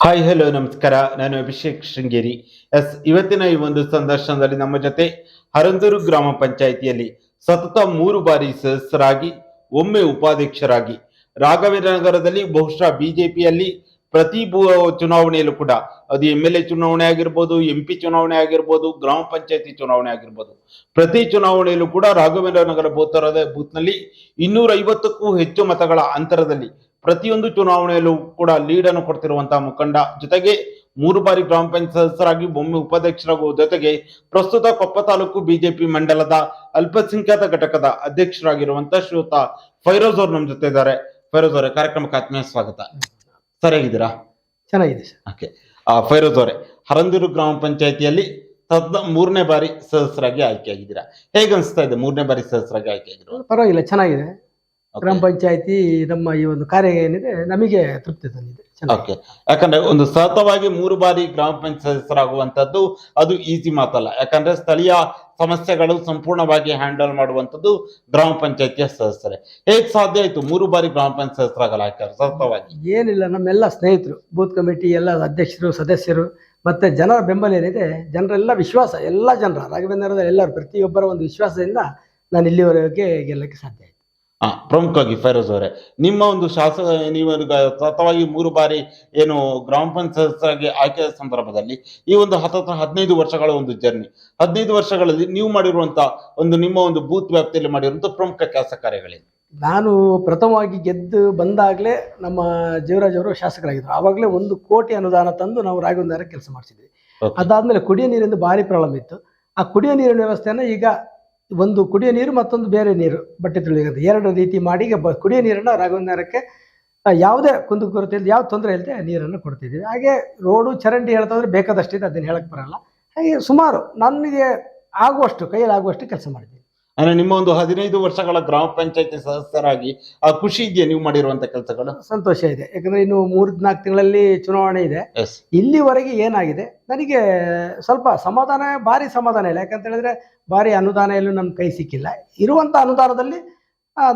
Hi hello ನಮಸ್ಕಾರ. ನಾನು Abhishek Sringeri. S, ಇವತ್ತಿನ ಈ ಒಂದು ಸಂದರ್ಶನದಲ್ಲಿ ನಮ್ಮ ಜೊತೆ ಹರಂದೂರು ಗ್ರಾಮ ಪಂಚಾಯಿತಿಯಲ್ಲಿ ಸತತ ಮೂರು ಬಾರಿ ಸದಸ್ಯರಾಗಿ ಒಮ್ಮೆ ಉಪಾಧ್ಯಕ್ಷರಾಗಿ ರಾಘವೇಂದ್ರ ನಗರದಲ್ಲಿ ಬಹುಶಃ ಬಿಜೆಪಿಯಲ್ಲಿ ಪ್ರತಿ ಚುನಾವಣೆಯಲ್ಲೂ ಕೂಡ. ಅದು ಎಂ ಎಲ್ ಎ ಚುನಾವಣೆ ಆಗಿರ್ಬೋದು, ಎಂ ಪಿ ಚುನಾವಣೆ ಆಗಿರ್ಬೋದು, ಗ್ರಾಮ ಪಂಚಾಯತಿ ಚುನಾವಣೆ ಆಗಿರ್ಬೋದು. ಪ್ರತಿ ಚುನಾವಣೆಯಲ್ಲೂ ಕೂಡ ರಾಘವೇಂದ್ರ ನಗರ ಬೂತರದ ಬೂತ್ನಲ್ಲಿ ಇನ್ನೂರ ಐವತ್ತಕ್ಕೂ ಹೆಚ್ಚು ಮತಗಳ ಅಂತರದಲ್ಲಿ ಪ್ರತಿಯೊಂದು ಚುನಾವಣೆಯಲ್ಲೂ ಕೂಡ ಲೀಡ್ ಅನ್ನು ಕೊಡ್ತಿರುವಂತಹ ಮುಖಂಡ. ಜೊತೆಗೆ ಮೂರು ಬಾರಿ ಗ್ರಾಮ ಪಂಚಾಯತ್ ಸದಸ್ಯರಾಗಿ ಒಮ್ಮೆ ಉಪಾಧ್ಯಕ್ಷರಾಗುವ ಜೊತೆಗೆ ಪ್ರಸ್ತುತ ಕೊಪ್ಪ ತಾಲೂಕು ಬಿಜೆಪಿ ಮಂಡಲದ ಅಲ್ಪಸಂಖ್ಯಾತ ಘಟಕದ ಅಧ್ಯಕ್ಷರಾಗಿರುವಂತಹ ಶ್ರೀಯುತ ಫೈರೋಜ್ ಅವರು ನಮ್ಮ ಜೊತೆ ಇದ್ದಾರೆ ಫೈರೋಜ್ ಅವರೇ ಕಾರ್ಯಕ್ರಮಕ್ಕೆ ಆತ್ಮೀಯ ಸ್ವಾಗತ. ಸರ್ ಹೇಗಿದ್ದೀರಾ ಚೆನ್ನಾಗಿದೆ ಓಕೆ. ಫೈರೋಜ್ ಅವರೇ ಹರಂದೂರು ಗ್ರಾಮ ಪಂಚಾಯತಿಯಲ್ಲಿ ಸದ್ದ ಮೂರನೇ ಬಾರಿ ಸದಸ್ಯರಾಗಿ ಆಯ್ಕೆಯಾಗಿದ್ದೀರಾ? ಹೇಗೆ ಅನಿಸ್ತಾ ಇದೆ ಮೂರನೇ ಬಾರಿ ಸದಸ್ಯರಾಗಿ ಆಯ್ಕೆಯಾಗಿರೋ ಪರವಾಗಿಲ್ಲ ಚೆನ್ನಾಗಿದೆ. ಗ್ರಾಮ ಪಂಚಾಯತಿ ನಮ್ಮ ಈ ಒಂದು ಕಾರ್ಯ ಏನಿದೆ ನಮಗೆ ತೃಪ್ತಿ ತಂದಿದೆ. ಓಕೆ ಯಾಕಂದ್ರೆ ಒಂದು ಸತತವಾಗಿ ಮೂರು ಬಾರಿ ಗ್ರಾಮ ಪಂಚಾಯತ್ ಅದು ಈಸಿ ಮಾತಲ್ಲ. ಯಾಕಂದ್ರೆ ಸ್ಥಳೀಯ ಸಮಸ್ಯೆಗಳು ಸಂಪೂರ್ಣವಾಗಿ ಹ್ಯಾಂಡಲ್ ಮಾಡುವಂತದ್ದು ಗ್ರಾಮ ಪಂಚಾಯತಿಯ ಸದಸ್ಯರೇ. ಹೇಗೆ ಸಾಧ್ಯ ಆಯ್ತು ಮೂರು ಬಾರಿ ಗ್ರಾಮ ಪಂಚಾಯತ್ ಸದಸ್ಯರಾಗಲ್ಲ ಯಾಕಂದ್ರೆ ಸತತವಾಗಿ? ಏನಿಲ್ಲ ನಮ್ಮೆಲ್ಲ ಸ್ನೇಹಿತರು ಬೂತ್ ಕಮಿಟಿ ಎಲ್ಲ ಅಧ್ಯಕ್ಷರು ಸದಸ್ಯರು ಮತ್ತೆ ಜನರ ಬೆಂಬಲ ಏನಿದೆ ಜನರೆಲ್ಲ ವಿಶ್ವಾಸ ಎಲ್ಲ ಜನರ ರಾಘವೇಂದ್ರ ಎಲ್ಲರೂ ಪ್ರತಿಯೊಬ್ಬರ ಒಂದು ವಿಶ್ವಾಸದಿಂದ ನಾನು ಇಲ್ಲಿವರೆಗೆ ಗೆಲ್ಲಕ್ಕೆ ಸಾಧ್ಯ ಆಯ್ತು. ಹಾ ಪ್ರಮುಖವಾಗಿ ಫೈರೋಜ್ ಅವರೇ. ನಿಮ್ಮ ಒಂದು ಶಾಸಕ ನೀವು ಸತತವಾಗಿ ಮೂರು ಬಾರಿ ಏನು ಗ್ರಾಮ ಪಂಚಾಯತ್ ಆಗಿ ಆಯ್ಕೆ ಸಂದರ್ಭದಲ್ಲಿ ಈ ಒಂದು ಹತ್ತತ್ರ ಹದಿನೈದು ವರ್ಷಗಳ ಒಂದು ಜರ್ನಿ. ಹದಿನೈದು ವರ್ಷಗಳಲ್ಲಿ ನೀವು ಮಾಡಿರುವಂತ ಒಂದು ನಿಮ್ಮ ಒಂದು ಬೂತ್ ವ್ಯಾಪ್ತಿಯಲ್ಲಿ ಮಾಡಿರುವಂತ ಪ್ರಮುಖ ಕೆಲಸ ಕಾರ್ಯಗಳೇನು? ನಾನು ಪ್ರಥಮವಾಗಿ ಗೆದ್ದು ಬಂದಾಗಲೇ ನಮ್ಮ ಜೀವರಾಜ್ ಅವರು ಶಾಸಕರಾಗಿದ್ದರು ಆವಾಗಲೇ ಒಂದು ಕೋಟಿ ಅನುದಾನ ತಂದು ನಾವು ರಾಘವೇಂದ್ರ ಕೆಲಸ ಮಾಡಿಸಿದ್ವಿ. ಅದಾದ್ಮೇಲೆ ಕುಡಿಯೋ ನೀರಿಂದ ಭಾರಿ ಪ್ರಾಬ್ಲಮ್ ಇತ್ತು. ಆ ಕುಡಿಯೋ ನೀರಿನ ವ್ಯವಸ್ಥೆಯನ್ನು ಈಗ ಒಂದು ಕುಡಿಯೋ ನೀರು, ಮತ್ತೊಂದು ಬೇರೆ ನೀರು, ಬಟ್ಟೆ ತೊಳೆಯೋದು ಎರಡು ರೀತಿ ಮಾಡಿ ಬ ಕುಡಿಯೋ ನೀರನ್ನು ರಾಘವೇಂದ್ರಕ್ಕೆ ಯಾವುದೇ ಕುಂದುಕೊರತೆ ಇಲ್ಲದೆ ಯಾವ ತೊಂದರೆ ಇಲ್ಲದೆ ನೀರನ್ನು ಕೊಡ್ತಿದ್ದೀವಿ. ಹಾಗೆ ರೋಡು ಚರಂಡಿ ಹೇಳ್ತಂದ್ರೆ ಬೇಕಾದಷ್ಟಿದೆ, ಅದನ್ನು ಹೇಳಕ್ಕೆ ಬರಲ್ಲ. ಹಾಗೆ ಸುಮಾರು ನನಗೆ ಆಗುವಷ್ಟು, ಕೈಯಲ್ಲಿ ಆಗುವಷ್ಟು ಕೆಲಸ ಮಾಡಿದ್ದೀನಿ ಅಂದ್ರೆ ನಿಮ್ಮ ಒಂದು ಹದಿನೈದು ವರ್ಷಗಳ ಗ್ರಾಮ ಪಂಚಾಯತಿ ಸದಸ್ಯರಾಗಿ ಆ ಖುಷಿ ಇದೆಯಾ ನೀವು ಮಾಡಿರುವಂತ ಕೆಲಸಗಳು? ಸಂತೋಷ ಇದೆ. ಯಾಕಂದ್ರೆ ಇನ್ನು ಮೂರು ನಾಲ್ಕು ತಿಂಗಳಲ್ಲಿ ಚುನಾವಣೆ ಇದೆ. ಎಸ್ ಇಲ್ಲಿವರೆಗೆ ಏನಾಗಿದೆ? ನನಗೆ ಸ್ವಲ್ಪ ಸಮಾಧಾನ ಭಾರಿ ಸಮಾಧಾನ ಇಲ್ಲ. ಯಾಕಂತ ಹೇಳಿದ್ರೆ ಭಾರಿ ಅನುದಾನ ಎಲ್ಲೂ ನಮ್ಮ ಕೈ ಸಿಕ್ಕಿಲ್ಲ. ಇರುವಂತ ಅನುದಾನದಲ್ಲಿ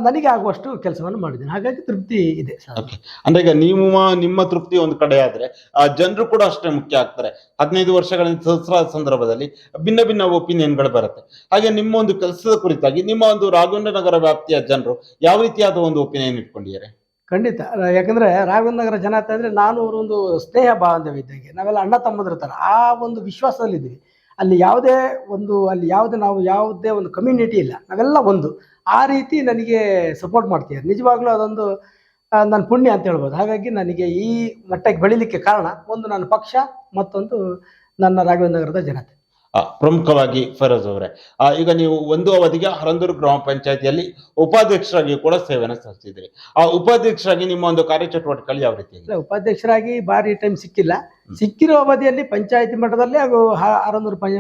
ನನಗೆ ಆಗುವಷ್ಟು ಕೆಲಸವನ್ನು ಮಾಡಿದ್ದೀನಿ. ಹಾಗಾಗಿ ತೃಪ್ತಿ ಇದೆ ಸರ್. ಓಕೆ ಅಂದ್ರೆ ಈಗ ನೀವು ನಿಮ್ಮ ತೃಪ್ತಿ ಒಂದು ಕಡೆ ಆದ್ರೆ ಆ ಜನರು ಕೂಡ ಅಷ್ಟೇ ಮುಖ್ಯ ಆಗ್ತಾರೆ. ಹದಿನೈದು ವರ್ಷಗಳಿಂದ ಸಹಸ್ರಾದ ಸಂದರ್ಭದಲ್ಲಿ ಭಿನ್ನ ಭಿನ್ನ ಒಪಿನಿಯನ್ಗಳು ಬರುತ್ತೆ. ಹಾಗೆ ನಿಮ್ಮ ಒಂದು ಕೆಲಸದ ಕುರಿತಾಗಿ ನಿಮ್ಮ ಒಂದು ರಾಘವೇಂದ್ರ ನಗರ ವ್ಯಾಪ್ತಿಯ ಜನರು ಯಾವ ರೀತಿಯಾದ ಒಂದು ಒಪಿನಿಯನ್ ಇಟ್ಕೊಂಡಿದ್ದಾರೆ? ಖಂಡಿತ. ಯಾಕಂದ್ರೆ ರಾಘವೇಂದ್ರ ನಗರ ಜನ ಅಂತ ಅಂದ್ರೆ ನಾನು ಅವರೊಂದು ಸ್ನೇಹ ಬಾಂಧವ್ಯ ಇದ್ದಂಗೆ. ನಾವೆಲ್ಲ ಅಣ್ಣ ತಮ್ಮದ್ರ ತರ ಆ ಒಂದು ವಿಶ್ವಾಸದಲ್ಲಿದ್ದೀವಿ. ಅಲ್ಲಿ ಯಾವುದೇ ಒಂದು ಅಲ್ಲಿ ಯಾವುದೇ ನಾವು ಯಾವುದೇ ಒಂದು ಕಮ್ಯುನಿಟಿ ಇಲ್ಲ. ನಾವೆಲ್ಲ ಒಂದು. ಆ ರೀತಿ ನನಗೆ ಸಪೋರ್ಟ್ ಮಾಡ್ತಿದ್ದಾರೆ. ನಿಜವಾಗ್ಲೂ ಅದೊಂದು ನನ್ನ ಪುಣ್ಯ ಅಂತ ಹೇಳ್ಬೋದು. ಹಾಗಾಗಿ ನನಗೆ ಈ ಮಟ್ಟಕ್ಕೆ ಬೆಳಿಲಿಕ್ಕೆ ಕಾರಣ ಒಂದು ನನ್ನ ಪಕ್ಷ, ಮತ್ತೊಂದು ನನ್ನ ರಾಘವೇಂದ್ರ ನಗರದ ಜನತೆ. ಪ್ರಮುಖವಾಗಿ ಫರೋಜ್ ಅವರೇ. ಈಗ ನೀವು ಒಂದು ಅವಧಿಗೆ ಹರಂದೂರು ಗ್ರಾಮ ಪಂಚಾಯತಿಯಲ್ಲಿ ಉಪಾಧ್ಯಕ್ಷರಾಗಿ ಕೂಡ ಸೇವೆಯನ್ನು ಸಲ್ಲಿಸಿದ್ರಿ ಆ ಉಪಾಧ್ಯಕ್ಷರಾಗಿ ನಿಮ್ಮ ಒಂದು ಕಾರ್ಯಚಟುವಟಿಕೆಗಳು ಯಾವ ರೀತಿ ಉಪಾಧ್ಯಕ್ಷರಾಗಿ ಭಾರಿ ಟೈಮ್ ಸಿಕ್ಕಿಲ್ಲ. ಸಿಕ್ಕಿರೋ ಅವಧಿಯಲ್ಲಿ ಪಂಚಾಯತಿ ಮಟ್ಟದಲ್ಲಿ ಹಾಗೂ ಹರಂದೂರು ಪಂಚ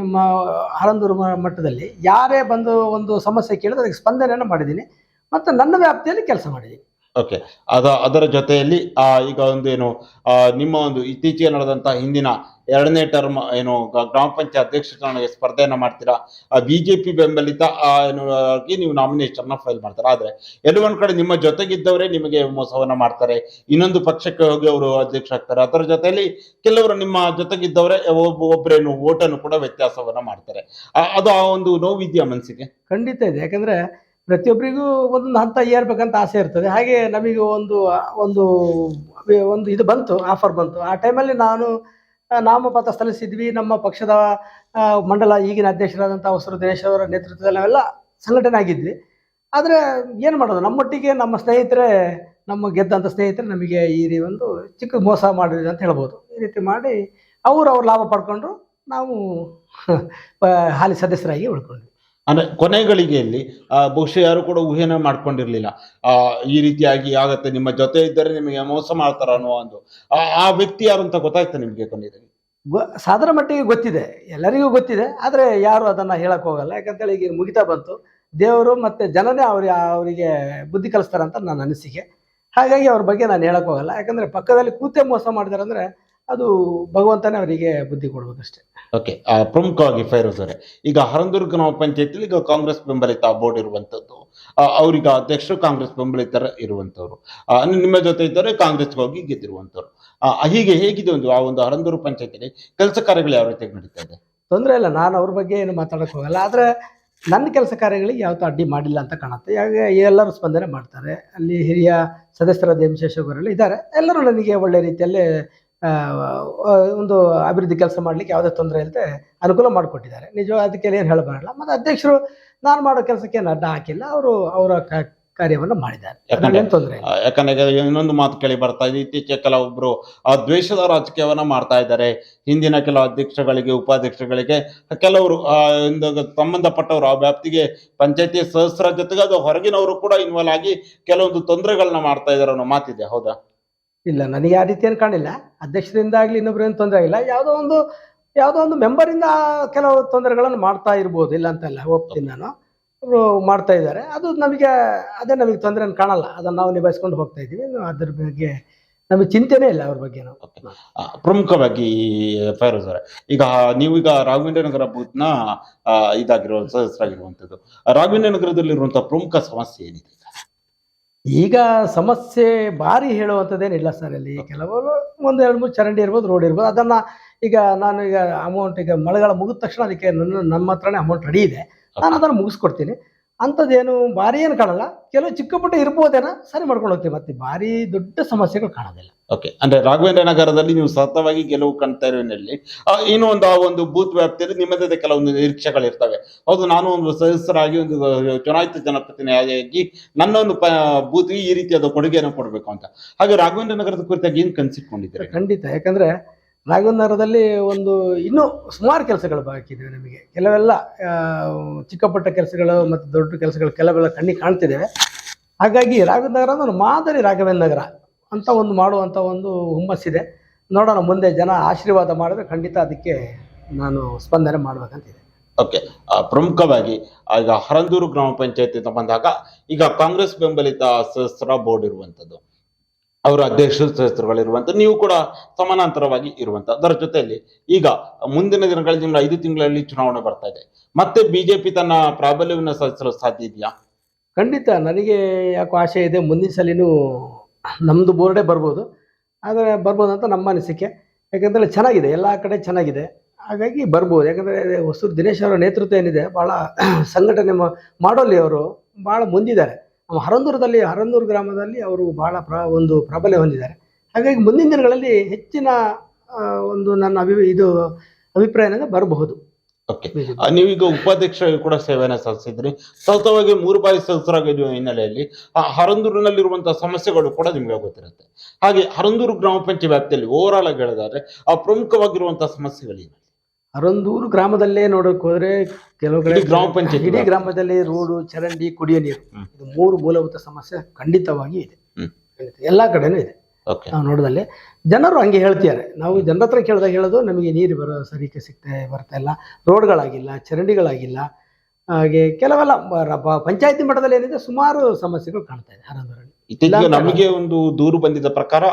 ಹರಂದೂರು ಮಟ್ಟದಲ್ಲಿ ಯಾರೇ ಬಂದು ಒಂದು ಸಮಸ್ಯೆ ಕೇಳಿದ್ರೆ ಅದಕ್ಕೆ ಸ್ಪಂದನೆಯನ್ನು ಮಾಡಿದ್ದೀನಿ. ಮತ್ತು ನನ್ನ ವ್ಯಾಪ್ತಿಯಲ್ಲಿ ಕೆಲಸ ಮಾಡಿದ್ದೀನಿ. ಓಕೆ ಅದ ಅದರ ಜೊತೆಯಲ್ಲಿ ಆ, ಈಗ ಒಂದು ಏನು ಆ, ನಿಮ್ಮ ಒಂದು ಇತ್ತೀಚೆಗೆ ನಡೆದಂತಹ ಹಿಂದಿನ ಎರಡನೇ ಟರ್ಮ್ ಏನು ಗ್ರಾಮ ಪಂಚಾಯತ್ ಅಧ್ಯಕ್ಷ ಚುನಾವಣೆಗೆ ಸ್ಪರ್ಧೆಯನ್ನ ಮಾಡ್ತೀರಾ? ಬಿಜೆಪಿ ಬೆಂಬಲಿತ ಆ, ಏನು ನೀವು ನಾಮಿನೇಷನ್ ಫೈಲ್ ಮಾಡ್ತಾರೆ? ಆದ್ರೆ ಎಲ್ಲೋ ಒಂದ್ ಕಡೆ ನಿಮ್ಮ ಜೊತೆಗಿದ್ದವರೇ ನಿಮಗೆ ಮೋಸವನ್ನ ಮಾಡ್ತಾರೆ. ಇನ್ನೊಂದು ಪಕ್ಷಕ್ಕೆ ಹೋಗಿ ಅವರು ಅಧ್ಯಕ್ಷ ಆಗ್ತಾರೆ. ಅದರ ಜೊತೆಯಲ್ಲಿ ಕೆಲವರು ನಿಮ್ಮ ಜೊತೆಗಿದ್ದವರೇ ಒಬ್ಬ ಒಬ್ಬರೇನು ಓಟನ್ನು ಕೂಡ ವ್ಯತ್ಯಾಸವನ್ನ ಮಾಡ್ತಾರೆ. ಅದು ಆ ಒಂದು ನೋವಿದ್ಯಾ ಮನಸ್ಸಿಗೆ? ಖಂಡಿತ ಇದೆ. ಯಾಕಂದರೆ ಪ್ರತಿಯೊಬ್ಬರಿಗೂ ಒಂದೊಂದು ಹಂತ ಏರ್ಬೇಕಂತ ಆಸೆ ಇರ್ತದೆ. ಹಾಗೆ ನಮಗೆ ಒಂದು ಒಂದು ಒಂದು ಇದು ಬಂತು, ಆಫರ್ ಬಂತು. ಆ ಟೈಮಲ್ಲಿ ನಾನು ನಾಮಪತ್ರ ಸಲ್ಲಿಸಿದ್ವಿ. ನಮ್ಮ ಪಕ್ಷದ ಮಂಡಲ ಈಗಿನ ಅಧ್ಯಕ್ಷರಾದಂಥ ಹೊಸರು ದಿನೇಶ್ ಅವರ ನೇತೃತ್ವದಲ್ಲಿ ನಾವೆಲ್ಲ ಸಂಘಟನೆ ಆಗಿದ್ವಿ. ಆದರೆ ಏನು ಮಾಡೋದು? ನಮ್ಮೊಟ್ಟಿಗೆ ನಮ್ಮ ಸ್ನೇಹಿತರೆ, ನಮ್ಮ ಗೆದ್ದಂಥ ಸ್ನೇಹಿತರೆ ನಮಗೆ ಈ ರೀ ಒಂದು ಚಿಕ್ಕ ಮೋಸ ಮಾಡಿದ್ರು ಅಂತ ಹೇಳ್ಬೋದು. ಈ ರೀತಿ ಮಾಡಿ ಅವರು ಅವ್ರ ಲಾಭ ಪಡ್ಕೊಂಡ್ರು ನಾವು ಹಾಲಿ ಸದಸ್ಯರಾಗಿ ಉಳ್ಕೊಂಡ್ವಿ. ಅಂದ್ರೆ ಕೊನೆಗಳಿಗೆಯಲ್ಲಿ ಬಹುಶಃ ಯಾರು ಕೂಡ ಊಹೆನ ಮಾಡ್ಕೊಂಡಿರ್ಲಿಲ್ಲ. ಈ ರೀತಿಯಾಗಿ ಆಗತ್ತೆ, ನಿಮ್ಮ ಜೊತೆ ಇದ್ದರೆ ನಿಮಗೆ ಮೋಸ ಮಾಡ್ತಾರ ಅನ್ನೋ ಒಂದು, ಆ ವ್ಯಕ್ತಿ ಯಾರು ಅಂತ ಗೊತ್ತಾಯ್ತಾ ನಿಮಗೆ ಕೊನೆಯಲ್ಲಿ? ಸಾಧಾರಣ ಮಟ್ಟಿಗೆ ಗೊತ್ತಿದೆ, ಎಲ್ಲರಿಗೂ ಗೊತ್ತಿದೆ, ಆದರೆ ಯಾರು ಅದನ್ನು ಹೇಳಕ್ಕೆ ಹೋಗಲ್ಲ, ಯಾಕಂತೇಳಿ ಈಗ ಮುಗಿತಾ ಬಂತು. ದೇವರು ಮತ್ತು ಜನನೇ ಅವ್ರಿಗೆ ಅವರಿಗೆ ಬುದ್ಧಿ ಕಲಿಸ್ತಾರೆ ಅಂತ ನನ್ನ ಅನಿಸಿಕೆ. ಹಾಗಾಗಿ ಅವ್ರ ಬಗ್ಗೆ ನಾನು ಹೇಳಕ್ಕೆ ಹೋಗಲ್ಲ, ಯಾಕಂದರೆ ಪಕ್ಕದಲ್ಲಿ ಕೂತೆ ಮೋಸ ಮಾಡಿದಾರೆ ಅಂದರೆ ಅದು ಭಗವಂತನೇ ಅವರಿಗೆ ಬುದ್ಧಿ ಕೊಡ್ಬೇಕಷ್ಟೇ. ಓಕೆ ಪ್ರಮುಖವಾಗಿ ಫೈರೋಜ್ ಅವರೇ. ಈಗ ಹರಂದೂರು ಗ್ರಾಮ ಪಂಚಾಯತಿಲಿ ಈಗ ಕಾಂಗ್ರೆಸ್ ಬೆಂಬಲಿತ ಬೋರ್ಡ್ ಇರುವಂತದ್ದು ಅವರಿಗೆ ಅಧ್ಯಕ್ಷರು ಕಾಂಗ್ರೆಸ್ ಬೆಂಬಲಿತರ ಇರುವಂತವ್ರು ಆ, ನಿಮ್ಮ ಜೊತೆ ಇದ್ದರೆ ಕಾಂಗ್ರೆಸ್ಗೆ ಹೋಗಿ ಗೆದ್ದಿರುವಂಥವ್ರು. ಹೀಗೆ ಹೇಗಿದೆ ಒಂದು ಆ ಒಂದು ಹರಂದೂರು ಪಂಚಾಯತಿಲಿ ಕೆಲಸ ಕಾರ್ಯಗಳು ಯಾವ ರೀತಿ ನಡೀತಾ ಇದೆ? ತೊಂದರೆ ಇಲ್ಲ ನಾನು ಅವ್ರ ಬಗ್ಗೆ ಏನು ಮಾತಾಡಕ್ಕೆ ಹೋಗಲ್ಲ. ಆದರೆ ನನ್ನ ಕೆಲಸ ಕಾರ್ಯಗಳಿಗೆ ಯಾವತ್ತೂ ಅಡ್ಡಿ ಮಾಡಿಲ್ಲ ಅಂತ ಕಾಣುತ್ತೆ. ಯಾಕೆ ಎಲ್ಲರೂ ಸ್ಪಂದನೆ ಮಾಡ್ತಾರೆ. ಅಲ್ಲಿ ಹಿರಿಯ ಸದಸ್ಯರಾದ ಎಂ ಶೇಷಗೌಡರೆಲ್ಲ ಇದ್ದಾರೆ. ಎಲ್ಲರೂ ನನಗೆ ಒಳ್ಳೆ ರೀತಿಯಲ್ಲೇ ಒಂದು ಅಭಿವೃದ್ಧಿ ಕೆಲಸ ಮಾಡಲಿಕ್ಕೆ ಯಾವುದೇ ತೊಂದರೆ ಇಲ್ಲದೆ ಅನುಕೂಲ ಮಾಡಿಕೊಟ್ಟಿದ್ದಾರೆ. ನಿಜ ಅದಕ್ಕೆ ಏನು ಹೇಳಬಾರಲ್ಲ ಮತ್ತು ಅಧ್ಯಕ್ಷರು ನಾನು ಮಾಡೋ ಕೆಲಸಕ್ಕೆ ಏನು ಅಡ್ಡ ಹಾಕಿಲ್ಲ ಅವರು ಅವರ ಕಾರ್ಯವನ್ನು ಮಾಡಿದ್ದಾರೆ. ಯಾಕಂದ್ರೆ ತೊಂದರೆ ಯಾಕಂದ್ರೆ ಇನ್ನೊಂದು ಮಾತು ಕೇಳಿ ಬರ್ತಾ ಇದೆ. ಇತ್ತೀಚೆಗೆ ಕೆಲವೊಬ್ರು ಆ ದ್ವೇಷದ ರಾಜಕೀಯವನ್ನ ಮಾಡ್ತಾ ಇದ್ದಾರೆ. ಹಿಂದಿನ ಕೆಲವು ಅಧ್ಯಕ್ಷಗಳಿಗೆ ಉಪಾಧ್ಯಕ್ಷಗಳಿಗೆ ಕೆಲವರು ಸಂಬಂಧಪಟ್ಟವರು ಆ ವ್ಯಾಪ್ತಿಗೆ ಪಂಚಾಯತಿ ಸದಸ್ಯರ ಜೊತೆಗೆ ಅದು ಹೊರಗಿನವರು ಕೂಡ ಇನ್ವಾಲ್ವ್ ಆಗಿ ಕೆಲವೊಂದು ತೊಂದರೆಗಳನ್ನ ಮಾಡ್ತಾ ಇದ್ದಾರೆ ಅನ್ನೋ ಮಾತಿದೆ ಹೌದಾ? ಇಲ್ಲ, ನನಗೆ ಆ ರೀತಿ ಏನು ಕಾಣಿಲ್ಲ ಅಧ್ಯಕ್ಷರಿಂದ ಆಗಲಿ ಇನ್ನೊಬ್ರು ಏನು ತೊಂದರೆ ಆಗಿಲ್ಲ ಯಾವುದೋ ಒಂದು ಯಾವುದೋ ಒಂದು ಮೆಂಬರಿಂದ ಕೆಲವು ತೊಂದರೆಗಳನ್ನು ಮಾಡ್ತಾ ಇರ್ಬೋದು, ಇಲ್ಲ ಅಂತಲ್ಲ ಹೋಗ್ತೀನಿ ನಾನು. ಅವರು ಮಾಡ್ತಾ ಇದ್ದಾರೆ. ಅದು ನಮಗೆ, ಅದೇ ನಮಗೆ ತೊಂದರೆ ಕಾಣಲ್ಲ. ಅದನ್ನು ನಾವು ನಿಭಾಯಿಸ್ಕೊಂಡು ಹೋಗ್ತಾ ಇದ್ದೀವಿ. ಅದ್ರ ಬಗ್ಗೆ ನಮಗೆ ಚಿಂತೆನೇ ಇಲ್ಲ ಅವ್ರ ಬಗ್ಗೆ ನಾವು. ಪ್ರಮುಖವಾಗಿ ಫೈರೋಜ್ ಅವರೇ, ಈಗ ನೀವೀಗ ರಾಘವೇಂದ್ರ ನಗರ ಬೂತ್ನ ಇದಾಗಿರುವ ಇದಾಗಿರೋ ಸದಸ್ಯರಾಗಿರುವಂಥದ್ದು. ರಾಘವೇಂದ್ರ ನಗರದಲ್ಲಿರುವಂತಹ ಪ್ರಮುಖ ಸಮಸ್ಯೆ ಏನಿದೆ? ಈಗ ಸಮಸ್ಯೆ ಭಾರಿ ಹೇಳುವಂಥದ್ದೇನಿಲ್ಲ ಸರ್ ಅಲ್ಲಿ. ಕೆಲವರು ಒಂದು ಎರಡು ಮೂರು ಚರಂಡಿ ಇರ್ಬೋದು ರೋಡ್ ಇರ್ಬೋದು. ಅದನ್ನು ಈಗ ನಾನು ಈಗ ಅಮೌಂಟ್ ಈಗ ಮಳೆಗಾಲ ಮುಗಿದ ತಕ್ಷಣ ಅದಕ್ಕೆ ನನ್ನ ನಮ್ಮ ಹತ್ರನೇ ಅಮೌಂಟ್ ರೆಡಿ ಇದೆ. ನಾನು ಅದನ್ನು ಮುಗಿಸ್ಕೊಡ್ತೀನಿ. ಅಂಥದ್ದೇನು ಭಾರಿ ಏನು ಕಾಣಲ್ಲ. ಕೆಲವು ಚಿಕ್ಕ ಪುಟ್ಟ ಇರ್ಬೋದೇನ ಸರಿ ಮಾಡ್ಕೊಂಡು ಹೋಗ್ತೀವಿ. ಮತ್ತೆ ಭಾರಿ ದೊಡ್ಡ ಸಮಸ್ಯೆಗಳು ಕಾಣೋದಿಲ್ಲ. ಓಕೆ ಅಂದ್ರೆ ರಾಘವೇಂದ್ರ ನಗರದಲ್ಲಿ ನೀವು ಸತತವಾಗಿ ಗೆಲುವು ಕಾಣ್ತಾ ಇರೋನಲ್ಲಿ ಇನ್ನೂ ಒಂದು ಆ ಒಂದು ಬೂತ್ ವ್ಯಾಪ್ತಿಯಲ್ಲಿ ನಿಮ್ಮದೇ ಕೆಲವೊಂದು ನಿರೀಕ್ಷೆಗಳಿರ್ತವೆ ಹೌದು ನಾನು ಒಂದು ಸದಸ್ಯರಾಗಿ ಒಂದು ಚುನಾಯಿತ ಜನಪ್ರತಿನಿಧಿಯಾಗಿ ನನ್ನೊಂದು ಪ ಬೂತ್ಗೆ ಈ ರೀತಿಯಾದ ಕೊಡುಗೆಯನ್ನು ಕೊಡಬೇಕು ಅಂತ. ಹಾಗೆ ರಾಘವೇಂದ್ರ ನಗರದ ಕುರಿತಾಗಿ ಏನು ಕನ್ಸಿಟ್ಕೊಂಡಿದ್ದೀರಾ? ಖಂಡಿತ. ಯಾಕಂದರೆ ರಾಘವೇಂದ್ರದಲ್ಲಿ ಒಂದು ಇನ್ನೂ ಸುಮಾರು ಕೆಲಸಗಳು ಬಾಕಿ ನಮಗೆ. ಕೆಲವೆಲ್ಲ ಚಿಕ್ಕಪುಟ್ಟ ಚಿಕ್ಕ ಪುಟ್ಟ ಕೆಲಸಗಳು ಮತ್ತು ದೊಡ್ಡ ಕೆಲಸಗಳು ಕೆಲವೆಲ್ಲ ಕಣ್ಣಿಗೆ ಕಾಣ್ತಿದ್ದೇವೆ ಹಾಗಾಗಿ ರಾಘವೇಂದ್ರ ನಗರ ಒಂದು ಮಾದರಿ ರಾಘವೇಂದ್ರ ನಗರ ಅಂತ ಒಂದು ಮಾಡುವಂಥ ಒಂದು ಹುಮ್ಮಸ್ಸಿದೆ. ನೋಡೋಣ ಮುಂದೆ ಜನ ಆಶೀರ್ವಾದ ಮಾಡಿದ್ರೆ ಖಂಡಿತ ಅದಕ್ಕೆ ನಾನು ಸ್ಪಂದನೆ ಮಾಡಬೇಕಂತಿದೆ. ಓಕೆ ಪ್ರಮುಖವಾಗಿ ಈಗ ಹರಂದೂರು ಗ್ರಾಮ ಪಂಚಾಯತಿ ಅಂತ ಬಂದಾಗ ಈಗ ಕಾಂಗ್ರೆಸ್ ಬೆಂಬಲಿತ ಸದಸ್ಯರ ಬೋರ್ಡ್ ಇರುವಂತದ್ದು ಅವರ ಅಧ್ಯಕ್ಷ ಸದಸ್ಯರುಗಳಿರುವಂತ ನೀವು ಕೂಡ ಸಮಾನಾಂತರವಾಗಿ ಇರುವಂತ ಅದರ ಜೊತೆಯಲ್ಲಿ ಈಗ ಮುಂದಿನ ದಿನಗಳಲ್ಲಿ ನಿಮ್ಮ ಐದು ತಿಂಗಳಲ್ಲಿ ಚುನಾವಣೆ ಬರ್ತಾ ಇದೆ. ಮತ್ತೆ ಬಿಜೆಪಿ ತನ್ನ ಪ್ರಾಬಲ್ಯವನ್ನು ಸಾಧಿಸಲು ಸಾಧ್ಯ ಇದೆಯಾ? ಖಂಡಿತ. ನನಗೆ ಯಾಕೋ ಆಸೆ ಇದೆ. ಮುಂದಿನ ಸಲಿನೂ ನಮ್ಮದು ಬೋರ್ಡೇ ಬರ್ಬೋದು. ಆದರೆ ಬರ್ಬೋದು ಅಂತ ನಮ್ಮ ಅನಿಸಿಕೆ. ಯಾಕಂದರೆ ಚೆನ್ನಾಗಿದೆ. ಎಲ್ಲ ಕಡೆ ಚೆನ್ನಾಗಿದೆ. ಹಾಗಾಗಿ ಬರ್ಬೋದು. ಯಾಕಂದರೆ ಹೊಸೂರು ದಿನೇಶ್ ಅವರ ನೇತೃತ್ವ ಏನಿದೆ ಭಾಳ ಸಂಘಟನೆ ಮಾಡೋಲಿ ಮಾಡೋಲ್ಲಿ ಅವರು ಭಾಳ ಮುಂದಿದ್ದಾರೆ. ಹರಂದೂರದಲ್ಲಿ ಹರಂದೂರು ಗ್ರಾಮದಲ್ಲಿ ಅವರು ಬಹಳ ಪ್ರ ಒಂದು ಪ್ರಾಬಲ್ಯ ಹೊಂದಿದ್ದಾರೆ. ಹಾಗಾಗಿ ಮುಂದಿನ ದಿನಗಳಲ್ಲಿ ಹೆಚ್ಚಿನ ಒಂದು ನನ್ನ ಅಭಿ ಇದು ಅಭಿಪ್ರಾಯ ಏನಂದ್ರೆ ಬರಬಹುದು. ಓಕೆ. ನೀವೀಗ ಉಪಾಧ್ಯಕ್ಷರಾಗಿ ಕೂಡ ಸೇವೆಯನ್ನು ಸಲ್ಲಿಸಿದ್ರಿ. ಸತತವಾಗಿ ಮೂರು ಬಾರಿ ಸದಸ್ಯರಾಗಿದ್ದ ಹಿನ್ನೆಲೆಯಲ್ಲಿ ಆ ಹರಂದೂರಿನಲ್ಲಿರುವಂತಹ ಸಮಸ್ಯೆಗಳು ಕೂಡ ನಿಮ್ಗೆ ಗೊತ್ತಿರುತ್ತೆ. ಹಾಗೆ ಹರಂದೂರು ಗ್ರಾಮ ಪಂಚಾಯತ್ ವ್ಯಾಪ್ತಿಯಲ್ಲಿ ಓವರಾಲ್ ಆಗಿ ಹೇಳೋದಾದ್ರೆ ಆ ಪ್ರಮುಖವಾಗಿರುವಂತಹ ಸಮಸ್ಯೆಗಳೇನು? ಹರಂದೂರು ಗ್ರಾಮದಲ್ಲೇ ನೋಡೋಕೆ ಹೋದ್ರೆ ಕೆಲವು ಕಡೆ ಇಡೀ ಗ್ರಾಮ ಪಂಚಾಯತ್ ಇಡೀ ಗ್ರಾಮದಲ್ಲಿ ರೋಡು ಚರಂಡಿ ಕುಡಿಯೋ ನೀರು. ಇದು ಮೂರು ಮೂಲಭೂತ ಸಮಸ್ಯೆ ಖಂಡಿತವಾಗಿ ಇದೆ. ಎಲ್ಲಾ ಕಡೆನೂ ಇದೆ. ನಾವು ನೋಡದಲ್ಲಿ ಜನರು ಹಂಗೆ ಹೇಳ್ತಿದ್ದಾರೆ. ನಾವು ಜನರ ಹತ್ರ ಕೇಳಿದಾಗ ಹೇಳೋದು ನಮಗೆ ನೀರು ಬರೋ ಸರಿಕೆ ಸಿಗ್ತಾ ಬರ್ತಾ ಇಲ್ಲ ರೋಡ್ಗಳಾಗಿಲ್ಲ ಚರಂಡಿಗಳಾಗಿಲ್ಲ. ಹಾಗೆ ಕೆಲವೆಲ್ಲ ಪಂಚಾಯತಿ ಮಟ್ಟದಲ್ಲಿ ಏನಿದೆ ಸುಮಾರು ಸಮಸ್ಯೆಗಳು ಕಾಣ್ತಾ ಇದೆ ಹರಂದೂರಲ್ಲಿ ಇತ್ತೀಚೆಗೆ ನಮಗೆ ಒಂದು ದೂರು ಬಂದಿದ್ದ ಪ್ರಕಾರ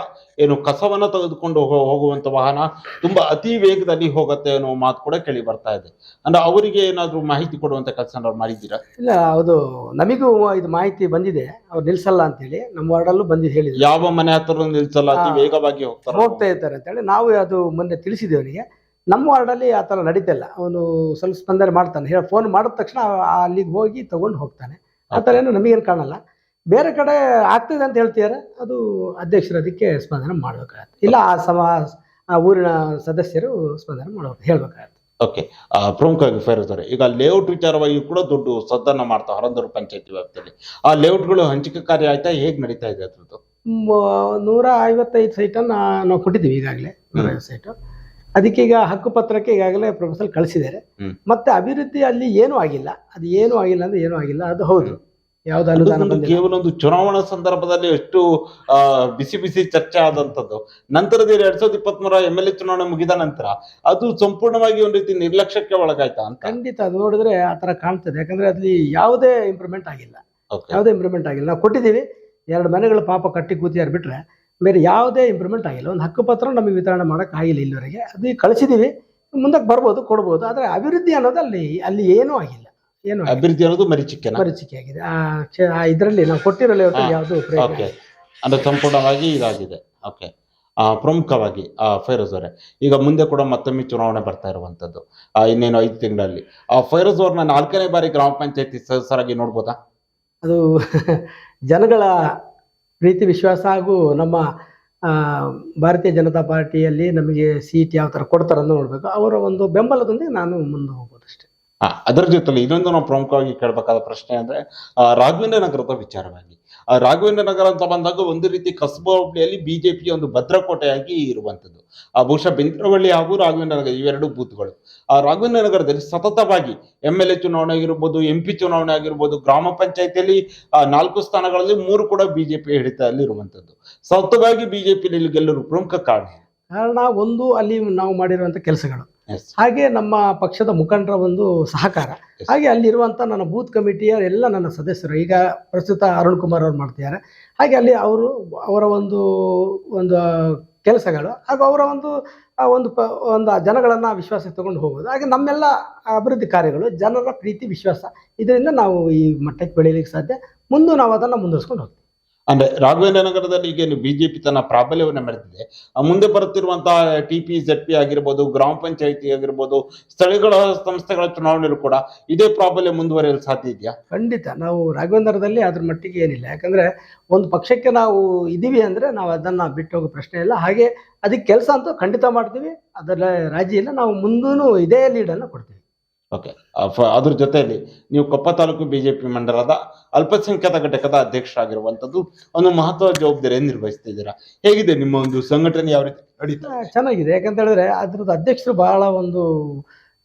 ಏನು ಕಸವನ್ನ ತೆಗೆದುಕೊಂಡು ಹೋಗುವಂತ ವಾಹನ ತುಂಬಾ ಅತಿ ವೇಗದಲ್ಲಿ ಹೋಗುತ್ತೆ ಅನ್ನೋ ಮಾತು ಕೂಡ ಕೇಳಿ ಬರ್ತಾ ಇದೆ. ಅಂದ್ರೆ ಅವರಿಗೆ ಏನಾದ್ರು ಮಾಹಿತಿ ಕೊಡುವಂತ ಕೆಲಸ ಮಾಡಿದ್ದೀರಾ? ಇಲ್ಲ ಅದು ನಮಗೂ ಇದು ಮಾಹಿತಿ ಬಂದಿದೆ. ಅವ್ರು ನಿಲ್ಸಲ್ಲ ಅಂತ ಹೇಳಿ ನಮ್ಮ ವಾರ್ಡಲ್ಲೂ ಬಂದಿದ್ದು ಹೇಳಿ ಯಾವ ಮನೆ ಹತ್ರ ನಿಲ್ಸಲ್ಲ ಅತಿ ವೇಗವಾಗಿ ಹೋಗ್ತಾರೆ? ಹೋಗ್ತಾ ಇರ್ತಾರೆ ಅಂತೇಳಿ. ನಾವು ಅದು ಮೊನ್ನೆ ತಿಳಿಸಿದೆ ಅವರಿಗೆ. ನಮ್ಮ ವಾರ್ಡಲ್ಲಿ ಆ ಥರ ನಡೀತಿಲ್ಲ ಅವನು ಸ್ವಲ್ಪ ಸ್ಪಂದನೆ ಮಾಡ್ತಾನೆ. ಹೇಳಿ ಫೋನ್ ಮಾಡಿದ ತಕ್ಷಣ ಅಲ್ಲಿಗೆ ಹೋಗಿ ತಗೊಂಡು ಹೋಗ್ತಾನೆ. ಆ ಥರ ಏನು ನಮಗೇನು ಕಾಣಲ್ಲ. ಬೇರೆ ಕಡೆ ಆಗ್ತಿದೆ ಅಂತ ಹೇಳ್ತಿದ್ದಾರೆ ಅದು ಅಧ್ಯಕ್ಷರು ಅದಕ್ಕೆ ಸ್ಪಂದನೆ ಮಾಡ್ಬೇಕಾಗತ್ತೆ. ಇಲ್ಲ ಆ ಸಮ ಆ ಊರಿನ ಸದಸ್ಯರು ಸ್ಪಂದನೆ ಮಾಡ್ಬೇಕು ಹೇಳ್ಬೇಕಾಗತ್ತೆ. ಓಕೆ ಪ್ರಮುಖವಾಗಿ ಫೈರೋಜ್ ಅವರೇ ಈಗ ಲೇಔಟ್ ವಿಚಾರವಾಗಿ ಕೂಡ ದೊಡ್ಡ ಸದ್ದನ್ನ ಮಾಡ್ತಾ ಹರಂದೂರು ಪಂಚಾಯತಿ ವ್ಯಾಪ್ತಿಯಲ್ಲಿ. ಆ ಲೇಔಟ್ಗಳು ಹಂಚಿಕೆ ಕಾರ್ಯ ಆಯ್ತಾ ಹೇಗೆ ನಡೀತಾ ಇದೆ ಅದ್ರದ್ದು? ನೂರ ಐವತ್ತೈದು ಸೈಟನ್ನು ನಾವು ಕೊಟ್ಟಿದ್ದೀವಿ ಈಗಾಗಲೇ ನೂರ ಐವತ್ತು ಸೈಟು. ಅದಕ್ಕೆ ಈಗ ಹಕ್ಕುಪತ್ರಕ್ಕೆ ಈಗಾಗಲೇ ಪ್ರೊಫೆಸರ್ ಕಳಿಸಿದ್ದಾರೆ. ಮತ್ತೆ ಅಭಿವೃದ್ಧಿ ಅಲ್ಲಿ ಏನೂ ಆಗಿಲ್ಲ. ಅದು ಏನೂ ಆಗಿಲ್ಲ ಅಂದ್ರೆ ಏನೂ ಆಗಿಲ್ಲ ಅದು ಹೌದು. ಯಾವ್ದು ಅನುದಾನ ಬಂದಿಲ್ಲ? ಕೇವಲ ಒಂದು ಚುನಾವಣಾ ಸಂದರ್ಭದಲ್ಲಿ ಎಷ್ಟು ಬಿಸಿ ಬಿಸಿ ಚರ್ಚೆ ಆದಂತದ್ದು ನಂತರದ ಎರಡ್ ಸಾವಿರದ ಇಪ್ಪತ್ತ್ ಮೂರ ಎಂ ಎಲ್ ಎ ಚುನಾವಣೆ ಮುಗಿದ ನಂತರ ಅದು ಸಂಪೂರ್ಣವಾಗಿ ಒಂದು ರೀತಿ ನಿರ್ಲಕ್ಷ್ಯಕ್ಕೆ ಒಳಗಾಯ್ತಾ ಅಂತ? ಖಂಡಿತ ಅದು ನೋಡಿದ್ರೆ ಆ ತರ ಕಾಣ್ತದೆ. ಯಾಕಂದ್ರೆ ಅಲ್ಲಿ ಯಾವುದೇ ಇಂಪ್ರೂವ್ಮೆಂಟ್ ಆಗಿಲ್ಲ. ಯಾವುದೇ ಇಂಪ್ರೂವ್ಮೆಂಟ್ ಆಗಿಲ್ಲ. ನಾವು ಕೊಟ್ಟಿದ್ದೀವಿ. ಎರಡು ಮನೆಗಳು ಪಾಪ ಕಟ್ಟಿ ಕೂತಿಯಾರು ಬಿಟ್ರೆ ಬೇರೆ ಯಾವುದೇ ಇಂಪ್ರೂವ್ಮೆಂಟ್ ಆಗಿಲ್ಲ. ಒಂದು ಹಕ್ಕುಪತ್ರ ನಮಗೆ ವಿತರಣೆ ಮಾಡಕ್ ಆಗಿಲ್ಲ ಇಲ್ಲಿವರೆಗೆ. ಅದು ಕಳಿಸಿದೀವಿ ಕಳಿಸಿದ್ದೀವಿ. ಮುಂದಕ್ಕೆ ಬರ್ಬೋದು ಕೊಡ್ಬೋದು. ಆದರೆ ಅಭಿವೃದ್ಧಿ ಅನ್ನೋದು ಅಲ್ಲಿ ಅಲ್ಲಿ ಏನೂ ಆಗಿಲ್ಲ. ಏನೂ. ಅಭಿವೃದ್ಧಿ ಅನ್ನೋದು ಮರೀಚಿಕೆ ಮರೀಚಿಕೆ ಆಗಿದೆ. ಆ ಇದರಲ್ಲಿ ನಾವು ಕೊಟ್ಟಿರಲ್ಲ ಯಾವುದು ಓಕೆ. ಅಂದ್ರೆ ಸಂಪೂರ್ಣವಾಗಿ ಇದಾಗಿದೆ. ಓಕೆ. ಆ, ಪ್ರಮುಖವಾಗಿ ಆ, ಫೈರೋಜ್ ಅವರೇ. ಈಗ ಮುಂದೆ ಕೂಡ ಮತ್ತೊಮ್ಮೆ ಚುನಾವಣೆ ಬರ್ತಾ ಇರುವಂತದ್ದು ಇನ್ನೇನು ಐದು ತಿಂಗಳಲ್ಲಿ. ಆ ಫೈರೋಜ್ ಅವ್ರನ್ನ ನಾಲ್ಕನೇ ಬಾರಿ ಗ್ರಾಮ ಪಂಚಾಯತಿ ಸದಸ್ಯರಾಗಿ ನೋಡ್ಬೋದಾ? ಅದು ಜನಗಳ ಪ್ರೀತಿ ವಿಶ್ವಾಸ ಹಾಗೂ ನಮ್ಮ ಭಾರತೀಯ ಜನತಾ ಪಾರ್ಟಿಯಲ್ಲಿ ನಮಗೆ ಸೀಟ್ ಯಾವ ಥರ ಕೊಡ್ತಾರೆ ಅಂತ ನೋಡಬೇಕು. ಅವರ ಒಂದು ಬೆಂಬಲದೊಂದಿಗೆ ನಾನು ಮುಂದೆ ಹೋಗ್ಬೋದು. ಅದರ ಜೊತೆಲಿ ಇನ್ನೊಂದು ನಾವು ಪ್ರಮುಖವಾಗಿ ಕೇಳಬೇಕಾದ ಪ್ರಶ್ನೆ ಅಂದ್ರೆ ಆ, ರಾಘವೇಂದ್ರ ನಗರದ ವಿಚಾರವಾಗಿ. ಆ, ರಾಘವೇಂದ್ರ ನಗರ ಅಂತ ಬಂದಾಗ ಒಂದು ರೀತಿ ಕಸಬಾ ಹೋಬಳಿಯಲ್ಲಿ ಬಿಜೆಪಿ ಒಂದು ಭದ್ರಕೋಟೆಯಾಗಿ ಇರುವಂತದ್ದು ಆ ಬಹುಶಃ ಬೆಂದ್ರವಳ್ಳಿ ಹಾಗೂ ರಾಘವೇಂದ್ರ ನಗರ ಇವೆರಡು ಬೂತ್ಗಳು. ಆ ರಾಘವೇಂದ್ರ ನಗರದಲ್ಲಿ ಸತತವಾಗಿ ಎಂ ಎಲ್ ಎ ಚುನಾವಣೆ ಆಗಿರ್ಬೋದು ಎಂ ಪಿ ಚುನಾವಣೆ ಆಗಿರ್ಬೋದು ಗ್ರಾಮ ಪಂಚಾಯತಿಯಲ್ಲಿ ನಾಲ್ಕು ಸ್ಥಾನಗಳಲ್ಲಿ ಮೂರು ಕೂಡ ಬಿಜೆಪಿ ಹಿಡಿತದಲ್ಲಿ ಇರುವಂತದ್ದು ಸತತವಾಗಿ ಬಿಜೆಪಿ ಗೆಲ್ಲಲು ಪ್ರಮುಖ ಕಾರಣ ಕಾರಣ ಒಂದು ಅಲ್ಲಿ ನಾವು ಮಾಡಿರುವಂಥ ಕೆಲಸಗಳು. ಹಾಗೆ ನಮ್ಮ ಪಕ್ಷದ ಮುಖಂಡರ ಒಂದು ಸಹಕಾರ. ಹಾಗೆ ಅಲ್ಲಿರುವಂಥ ನನ್ನ ಬೂತ್ ಕಮಿಟಿಯ ಎಲ್ಲ ನನ್ನ ಸದಸ್ಯರು ಈಗ ಪ್ರಸ್ತುತ ಅರುಣ್ ಕುಮಾರ್ ಅವರು ಮಾಡ್ತಿದ್ದಾರೆ. ಹಾಗೆ ಅಲ್ಲಿ ಅವರು ಅವರ ಒಂದು ಒಂದು ಕೆಲಸಗಳು ಹಾಗೂ ಅವರ ಒಂದು ಒಂದು ಪ ಒಂದು ಜನಗಳನ್ನು ವಿಶ್ವಾಸಕ್ಕೆ ತಗೊಂಡು ಹೋಗೋದು. ಹಾಗೆ ನಮ್ಮೆಲ್ಲ ಅಭಿವೃದ್ಧಿ ಕಾರ್ಯಗಳು ಜನರ ಪ್ರೀತಿ ವಿಶ್ವಾಸ ಇದರಿಂದ ನಾವು ಈ ಮಟ್ಟಕ್ಕೆ ಬೆಳೀಲಿಕ್ಕೆ ಸಾಧ್ಯ. ಮುಂದೆ ನಾವು ಅದನ್ನು ಮುಂದುವರ್ಸ್ಕೊಂಡು ಹೋಗ್ತೀವಿ. ಅಂದ್ರೆ ರಾಘವೇಂದ್ರ ನಗರದಲ್ಲಿ ಈಗ ಬಿಜೆಪಿ ತನ್ನ ಪ್ರಾಬಲ್ಯವನ್ನು ಮೆರೆದಿದೆ ಮುಂದೆ ಬರುತ್ತಿರುವಂತಹ ಟಿ ಪಿ ಜೆಡ್ ಪಿ ಆಗಿರ್ಬೋದು, ಗ್ರಾಮ ಪಂಚಾಯಿತಿ ಆಗಿರ್ಬೋದು, ಸ್ಥಳಗಳ ಸಂಸ್ಥೆಗಳ ಚುನಾವಣೆಯಲ್ಲೂ ಕೂಡ ಇದೇ ಪ್ರಾಬಲ್ಯ ಮುಂದುವರಿಯಲು ಸಾಧ್ಯ ಇದೆಯಾ? ಖಂಡಿತ. ನಾವು ರಾಘವೇಂದ್ರದಲ್ಲಿ ಅದ್ರ ಮಟ್ಟಿಗೆ ಏನಿಲ್ಲ. ಯಾಕಂದ್ರೆ ಒಂದು ಪಕ್ಷಕ್ಕೆ ನಾವು ಇದೀವಿ ಅಂದ್ರೆ ನಾವು ಅದನ್ನ ಬಿಟ್ಟು ಹೋಗೋ ಪ್ರಶ್ನೆ ಇಲ್ಲ. ಹಾಗೆ ಅದಕ್ಕೆ ಕೆಲಸ ಅಂತೂ ಖಂಡಿತ ಮಾಡ್ತೀವಿ. ಅದರ ರಾಜಿ ಇಲ್ಲ. ನಾವು ಮುಂದೂ ಇದೇ ಲೀಡನ್ನು ಕೊಡ್ತೀವಿ. ಓಕೆ ಅದ್ರ ಜೊತೆಯಲ್ಲಿ ನೀವು ಕೊಪ್ಪ ತಾಲೂಕು ಬಿಜೆಪಿ ಮಂಡಲದ ಅಲ್ಪಸಂಖ್ಯಾತ ಘಟಕದ ಅಧ್ಯಕ್ಷರಾಗಿರುವಂಥದ್ದು ಒಂದು ಮಹತ್ವದ ಜವಾಬ್ದಾರಿಯನ್ನು ನಿರ್ವಹಿಸ್ತಿದ್ದೀರಾ ಹೇಗಿದೆ ನಿಮ್ಮ ಒಂದು ಸಂಘಟನೆ ಯಾವ ರೀತಿ ನಡೀತಾ ಚೆನ್ನಾಗಿದೆ. ಯಾಕಂತ ಹೇಳಿದ್ರೆ ಅದ್ರದ್ದು ಅಧ್ಯಕ್ಷರು ಬಹಳ ಒಂದು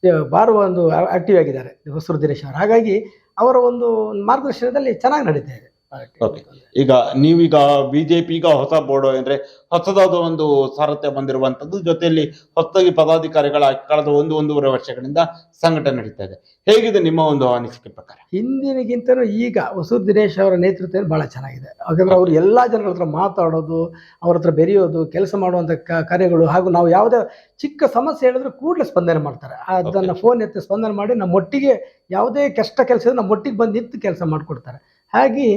ಬಾರುವ ಬಾರ ಒಂದು ಆಕ್ಟಿವ್ ಆಗಿದ್ದಾರೆ. ಹೊಸರು ದಿನೇಶ್ ಅವರು. ಹಾಗಾಗಿ ಅವರ ಒಂದು ಮಾರ್ಗದರ್ಶನದಲ್ಲಿ ಚೆನ್ನಾಗಿ ನಡೀತಾ ಇದೆ. Okay. ಈಗ ನೀವೀಗ ಬಿಜೆಪಿ ಈಗ ಹೊಸ ಬೋರ್ಡ್ ಅಂದ್ರೆ ಹೊಸದಾದ ಒಂದು ಸಾರಥ್ಯ ಬಂದಿರುವಂತದ್ದು ಜೊತೆಯಲ್ಲಿ ಹೊಸದಾಗಿ ಪದಾಧಿಕಾರಿಗಳ ಕಳೆದ ಒಂದು ಒಂದೂವರೆ ವರ್ಷಗಳಿಂದ ಸಂಘಟನೆ ನಡೀತಾ ಇದೆ. ಹೇಗಿದೆ ನಿಮ್ಮ ಒಂದು ಅನಿಸಿಕೆ ಪ್ರಕಾರ? ಹಿಂದಿನಗಿಂತಲೂ ಈಗ ಹೊಸೂರ್ ದಿನೇಶ್ ಅವರ ನೇತೃತ್ವ ಬಹಳ ಚೆನ್ನಾಗಿದೆ. ಯಾಕಂದ್ರೆ ಅವರು ಎಲ್ಲ ಜನಗಳ ಹತ್ರ ಮಾತಾಡೋದು ಅವ್ರ ಹತ್ರ ಬೆರೆಯೋದು ಕೆಲಸ ಮಾಡುವಂಥ ಕ- ಕಾರ್ಯಗಳು ಹಾಗೂ ನಾವು ಯಾವುದೇ ಚಿಕ್ಕ ಸಮಸ್ಯೆ ಹೇಳಿದ್ರು ಕೂಡಲೇ ಸ್ಪಂದನೆ ಮಾಡ್ತಾರೆ. ಅದನ್ನು ಫೋನ್ ಎತ್ತಿ ಸ್ಪಂದನೆ ಮಾಡಿ ನಮ್ಮ ಒಟ್ಟಿಗೆ ಯಾವುದೇ ಕಷ್ಟ ಕೆಲಸ ನಮ್ಮೊಟ್ಟಿಗೆ ನಮ್ಮ ಒಟ್ಟಿಗೆ ಬಂದು ನಿಂತು ಕೆಲಸ ಮಾಡಿಕೊಡ್ತಾರೆ. ಹಾಗೆ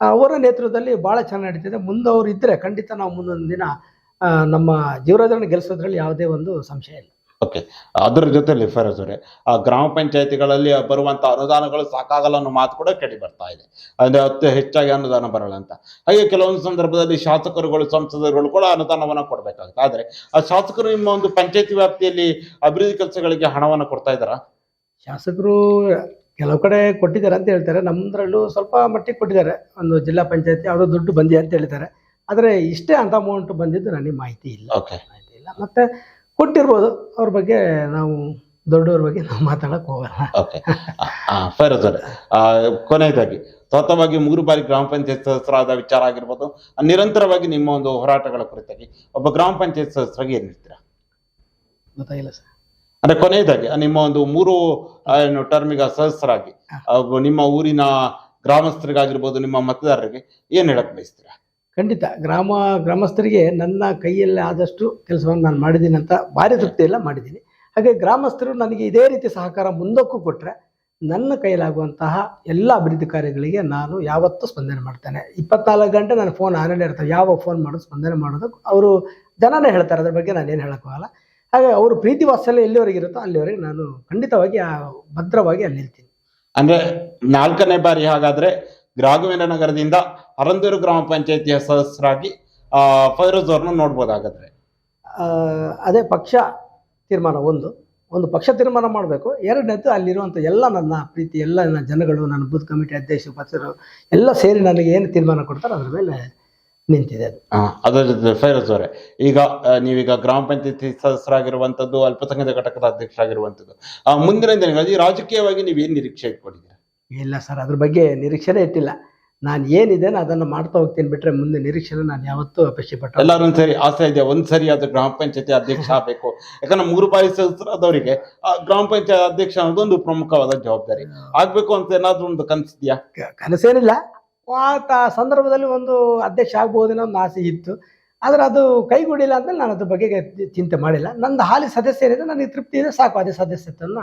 ಅವರ ನೇತೃತ್ವದಲ್ಲಿ ಭಾಳ ಚೆನ್ನಾಗಿ ನಡೀತಿದೆ. ಮುಂದೆ ಅವರು ಇದ್ದರೆ ಖಂಡಿತ ನಾವು ಮುಂದೊಂದು ದಿನ ನಮ್ಮ ಜೀವರಾಜರನ್ನು ಗೆಲ್ಲಿಸೋದ್ರಲ್ಲಿ ಯಾವುದೇ ಒಂದು ಸಂಶಯ ಇಲ್ಲ. ಓಕೆ. ಅದರ ಜೊತೆಲಿ ಫರೋಜ್ ಅವರೇ ಆ ಗ್ರಾಮ ಪಂಚಾಯತಿಗಳಲ್ಲಿ ಬರುವಂತ ಅನುದಾನಗಳು ಸಾಕಾಗಲ್ಲ ಅನ್ನೋ ಮಾತು ಕೂಡ ಕೇಳಿ ಬರ್ತಾ ಇದೆ. ಅಂದ್ರೆ ಅತಿ ಹೆಚ್ಚಾಗಿ ಅನುದಾನ ಬರಲ್ಲ ಅಂತ. ಹಾಗೆ ಕೆಲವೊಂದು ಸಂದರ್ಭದಲ್ಲಿ ಶಾಸಕರುಗಳು ಸಂಸದರುಗಳು ಕೂಡ ಅನುದಾನವನ್ನು ಕೊಡಬೇಕಾಗುತ್ತೆ. ಆದರೆ ಆ ಶಾಸಕರು ನಿಮ್ಮ ಒಂದು ಪಂಚಾಯತಿ ವ್ಯಾಪ್ತಿಯಲ್ಲಿ ಅಭಿವೃದ್ಧಿ ಕೆಲಸಗಳಿಗೆ ಹಣವನ್ನು ಕೊಡ್ತಾ ಇದ್ದಾರಾ? ಶಾಸಕರು ಕೆಲವು ಕಡೆ ಕೊಟ್ಟಿದ್ದಾರೆ ಅಂತ ಹೇಳ್ತಾರೆ. ನಮ್ಮದ್ರಲ್ಲೂ ಸ್ವಲ್ಪ ಮಟ್ಟಿಗೆ ಕೊಟ್ಟಿದ್ದಾರೆ. ಒಂದು ಜಿಲ್ಲಾ ಪಂಚಾಯತಿ ಯಾವುದೋ ದುಡ್ಡು ಬಂದಿದೆ ಅಂತ ಹೇಳ್ತಾರೆ ಆದರೆ ಇಷ್ಟೇ ಅಂತ ಅಮೌಂಟ್ ಬಂದಿದ್ದು ನನಗೆ ಮಾಹಿತಿ ಇಲ್ಲ. ಓಕೆ ಮಾಹಿತಿ ಇಲ್ಲ. ಮತ್ತು ಕೊಟ್ಟಿರ್ಬೋದು. ಅವ್ರ ಬಗ್ಗೆ ನಾವು ದೊಡ್ಡವ್ರ ಬಗ್ಗೆ ನಾವು ಮಾತಾಡೋಕೆ ಹೋಗಲ್ಲ. ಓಕೆ ಫೈರ್ ಸರ್ ಕೊನೆಯದಾಗಿ ಸತತವಾಗಿ ಮೂರು ಬಾರಿ ಗ್ರಾಮ ಪಂಚಾಯತ್ ಸದಸ್ಯರಾದ ವಿಚಾರ ಆಗಿರ್ಬೋದು. ನಿರಂತರವಾಗಿ ನಿಮ್ಮ ಒಂದು ಹೋರಾಟಗಳ ಕುರಿತಾಗಿ ಒಬ್ಬ ಗ್ರಾಮ ಪಂಚಾಯತ್ ಸದಸ್ಯರಾಗಿ ಏನು ಹೇಳ್ತೀರಾ? ಗೊತ್ತಾಗಿಲ್ಲ ಸರ್. ಅಂದ್ರೆ ಕೊನೆಯದಾಗಿ ನಿಮ್ಮ ಒಂದು ಮೂರು ಏನು ಟರ್ಮಿಗ ಸದಸ್ಯರಾಗಿ ನಿಮ್ಮ ಊರಿನ ಗ್ರಾಮಸ್ಥರಿಗಾಗಿರ್ಬೋದು ನಿಮ್ಮ ಮತದಾರರಿಗೆ ಏನ್ ಹೇಳಕ್ ಬಯಸ್ತೀರಾ? ಖಂಡಿತ ಗ್ರಾಮ ಗ್ರಾಮಸ್ಥರಿಗೆ ನನ್ನ ಕೈಯಲ್ಲಿ ಆದಷ್ಟು ಕೆಲಸವನ್ನು ನಾನು ಮಾಡಿದ್ದೀನಿ ಅಂತ ಭಾರಿ ತೃಪ್ತಿ ಎಲ್ಲ ಮಾಡಿದ್ದೀನಿ. ಹಾಗೆ ಗ್ರಾಮಸ್ಥರು ನನಗೆ ಇದೇ ರೀತಿ ಸಹಕಾರ ಮುಂದಕ್ಕೂ ಕೊಟ್ಟರೆ ನನ್ನ ಕೈಲಾಗುವಂತಹ ಎಲ್ಲ ಅಭಿವೃದ್ಧಿ ಕಾರ್ಯಗಳಿಗೆ ನಾನು ಯಾವತ್ತೂ ಸ್ಪಂದನೆ ಮಾಡ್ತೇನೆ. ಇಪ್ಪತ್ನಾಲ್ಕು ಗಂಟೆ ನನ್ನ ಫೋನ್ ಆನ್ಲೈನ್ ಇರ್ತವೆ. ಯಾವ ಫೋನ್ ಮಾಡೋದು ಸ್ಪಂದನೆ ಮಾಡೋದು ಅವರು ಜನನೇ ಹೇಳ್ತಾರೆ ಅದ್ರ ಬಗ್ಗೆ ನಾನು ಏನು ಹೇಳೋಕ್ಕಾಗಲ್ಲ. ಹಾಗೆ ಅವರು ಪ್ರೀತಿ ವಾತ್ಸಲ್ಯ ಎಲ್ಲಿವರೆಗೆ ಇರುತ್ತೋ ಅಲ್ಲಿವರೆಗೆ ನಾನು ಖಂಡಿತವಾಗಿ ಆ ಭದ್ರವಾಗಿ ಅಲ್ಲಿರ್ತೀನಿ ಅಂದ್ರೆ ನಾಲ್ಕನೇ ಬಾರಿ ಹಾಗಾದ್ರೆ ರಾಘವೇಂದ್ರ ನಗರದಿಂದ ಅರಂದೂರು ಗ್ರಾಮ ಪಂಚಾಯತಿಯ ಸದಸ್ಯರಾಗಿ ಆ ಫೈರೋಜ್ ಅವ್ರನ್ನ ನೋಡ್ಬೋದು ಹಾಗಾದ್ರೆ ಅದೇ ಪಕ್ಷ ತೀರ್ಮಾನ ಒಂದು. ಒಂದು ಪಕ್ಷ ತೀರ್ಮಾನ ಮಾಡಬೇಕು. ಎರಡನೇದು ಅಲ್ಲಿರುವಂಥ ಎಲ್ಲ ನನ್ನ ಪ್ರೀತಿ ಎಲ್ಲ ನನ್ನ ಜನಗಳು ನನ್ನ ಬೂತ್ ಕಮಿಟಿ ಅಧ್ಯಕ್ಷ ಉಪಾಧ್ಯಕ್ಷರು ಎಲ್ಲ ಸೇರಿ ನನಗೆ ಏನು ತೀರ್ಮಾನ ಕೊಡ್ತಾರೋ ಅದ್ರ ಮೇಲೆ ನಿಂತಿದೆ ಅದು. ಅದರ ಜೊತೆ ಫೈರೋಜ್ ಅವರೇ ಈಗ ಆ, ನೀವೀಗ ಗ್ರಾಮ ಪಂಚಾಯತಿ ಸದಸ್ಯರಾಗಿರುವಂತದ್ದು ಅಲ್ಪಸಂಖ್ಯಾತ ಘಟಕದ ಅಧ್ಯಕ್ಷರಾಗಿರುವಂತದ್ದು ಆ, ಮುಂದಿನ ದಿನಗಳಲ್ಲಿ ರಾಜಕೀಯವಾಗಿ ಏನು ನಿರೀಕ್ಷೆ ಇಟ್ಕೊಂಡಿದ್ದೀರಾ? ಇಲ್ಲ ಸರ್ ಅದ್ರ ಬಗ್ಗೆ ನಿರೀಕ್ಷೆನೇ ಇಟ್ಟಿಲ್ಲ. ನಾನು ಏನಿದೆ ಅದನ್ನು ಮಾಡ್ತಾ ಹೋಗ್ತೀನಿ ಬಿಟ್ಟರೆ ಮುಂದೆ ನಿರೀಕ್ಷೆನ ನಾನು ಯಾವತ್ತೂ ಅಪೇಕ್ಷೆ ಪಟ್ಟ ಎಲ್ಲರೂ ಒಂದ್ಸರಿ ಆಸೆ ಇದೆ ಒಂದ್ಸರಿ ಅದು ಗ್ರಾಮ ಪಂಚಾಯತಿ ಅಧ್ಯಕ್ಷ ಆಗಬೇಕು. ಯಾಕಂದ್ರೆ ಮೂರು ಬಾರಿ ಸದಸ್ಯರಾದವರಿಗೆ ಆ ಗ್ರಾಮ ಪಂಚಾಯತ್ ಅಧ್ಯಕ್ಷ ಅನ್ನೋದು ಒಂದು ಪ್ರಮುಖವಾದ ಜವಾಬ್ದಾರಿ. ಆಗ್ಬೇಕು ಅಂತ ಏನಾದ್ರೂ ಒಂದು ಕನ್ಸಿದ್ಯಾ? ಕ- ಕನಸೇನಿಲ್ಲ. ಆ ತ- ಸಂದರ್ಭದಲ್ಲಿ ಒಂದು ಅಧ್ಯಕ್ಷ ಆಗ್ಬೋದೇನೋ ಒಂದು ಆಸೆ ಇತ್ತು. ಆದ್ರೆ ಅದು ಕೈಗೂಡಿಲ್ಲ ಅಂತ ನಾನು ಅದ್ರ ಬಗ್ಗೆ ಚಿಂತೆ ಮಾಡಿಲ್ಲ. ನಂದು ಹಾಲಿ ಸದಸ್ಯ ಏನಿದೆ ನನಗೆ ತೃಪ್ತಿ ಇದೆ, ಸಾಕು ಅದೇ ಸದಸ್ಯತ್ವನ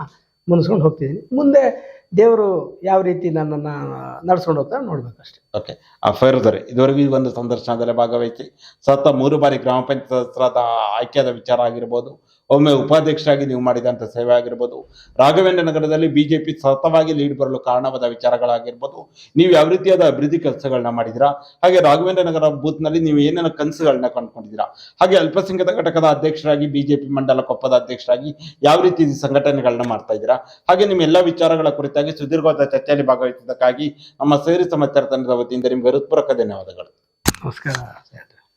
ಮುನ್ಸ್ಕೊಂಡು ಹೋಗ್ತಿದ್ದೀನಿ. ಮುಂದೆ ದೇವರು ಯಾವ ರೀತಿ ನನ್ನನ್ನು ನಡ್ಸ್ಕೊಂಡು ಹೋಗ್ತಾರೆ ನೋಡ್ಬೇಕಷ್ಟೇ. ಓಕೆ ಆ ಫೈರ್ದರೆ ಇದುವರೆಗೂ ಒಂದು ಸಂದರ್ಶನದಲ್ಲಿ ಭಾಗವಹಿಸಿ, ಸತತ ಮೂರು ಬಾರಿ ಗ್ರಾಮ ಪಂಚಾಯತ್ ಆಯ್ಕೆಯಾದ ವಿಚಾರ ಆಗಿರ್ಬೋದು ಒಮ್ಮೆ ಉಪಾಧ್ಯಕ್ಷರಾಗಿ ನೀವು ಮಾಡಿದಂಥ ಸೇವೆ ಆಗಿರ್ಬೋದು. ರಾಘವೇಂದ್ರ ನಗರದಲ್ಲಿ ಬಿಜೆಪಿ ಸತತವಾಗಿ ಲೀಡ್ ಬರಲು ಕಾರಣವಾದ ವಿಚಾರಗಳಾಗಿರ್ಬೋದು. ನೀವು ಯಾವ ರೀತಿಯಾದ ಅಭಿವೃದ್ಧಿ ಕೆಲಸಗಳನ್ನ ಮಾಡಿದಿರಾ ಹಾಗೆ ರಾಘವೇಂದ್ರ ನಗರ ಬೂತ್ನಲ್ಲಿ ನೀವು ಏನೇನು ಕನಸುಗಳನ್ನ ಕಂಡುಕೊಂಡಿದ್ದೀರಾ? ಹಾಗೆ ಅಲ್ಪಸಂಖ್ಯಾತ ಘಟಕದ ಅಧ್ಯಕ್ಷರಾಗಿ ಬಿಜೆಪಿ ಮಂಡಲ ಕೊಪ್ಪದ ಅಧ್ಯಕ್ಷರಾಗಿ ಯಾವ ರೀತಿ ಸಂಘಟನೆಗಳನ್ನ ಮಾಡ್ತಾ ಇದ್ದೀರಾ? ಹಾಗೆ ನಿಮ್ಮ ಎಲ್ಲ ವಿಚಾರಗಳ ಕುರಿತಾಗಿ ಸುದೀರ್ಘವಾದ ಚರ್ಚೆಯಲ್ಲಿ ಭಾಗವಹಿಸಿದ್ದಕ್ಕಾಗಿ ನಮ್ಮ ಸೇರಿ ಸಮಾಚಾರ ತಂಡದ ವತಿಯಿಂದ ನಿಮಗೆ ಹೃತ್ಪೂರ್ವಕ ಧನ್ಯವಾದಗಳು. ನಮಸ್ಕಾರ.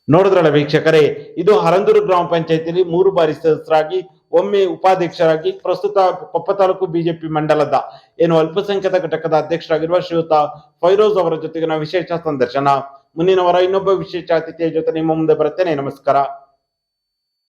ನೋಡಿದ್ರಲ್ಲ ವೀಕ್ಷಕರೇ, ಇದು ಹರಂದೂರು ಗ್ರಾಮ ಪಂಚಾಯತಿಯಲ್ಲಿ ಮೂರು ಬಾರಿ ಸದಸ್ಯರಾಗಿ, ಒಮ್ಮೆ ಉಪಾಧ್ಯಕ್ಷರಾಗಿ, ಪ್ರಸ್ತುತ ಕೊಪ್ಪ ತಾಲೂಕು ಬಿಜೆಪಿ ಮಂಡಲದ ಏನು ಅಲ್ಪಸಂಖ್ಯಾತ ಘಟಕದ ಅಧ್ಯಕ್ಷರಾಗಿರುವ ಶ್ರೀಯುತ ಫೈರೋಜ್ ಅವರ ಜೊತೆಗಿನ ವಿಶೇಷ ಸಂದರ್ಶನ. ಮುಂದಿನ ವಾರ ಇನ್ನೊಬ್ಬ ವಿಶೇಷ ಅತಿಥಿಯ ಜೊತೆ ನಿಮ್ಮ ಮುಂದೆ ಬರುತ್ತೇನೆ. ನಮಸ್ಕಾರ.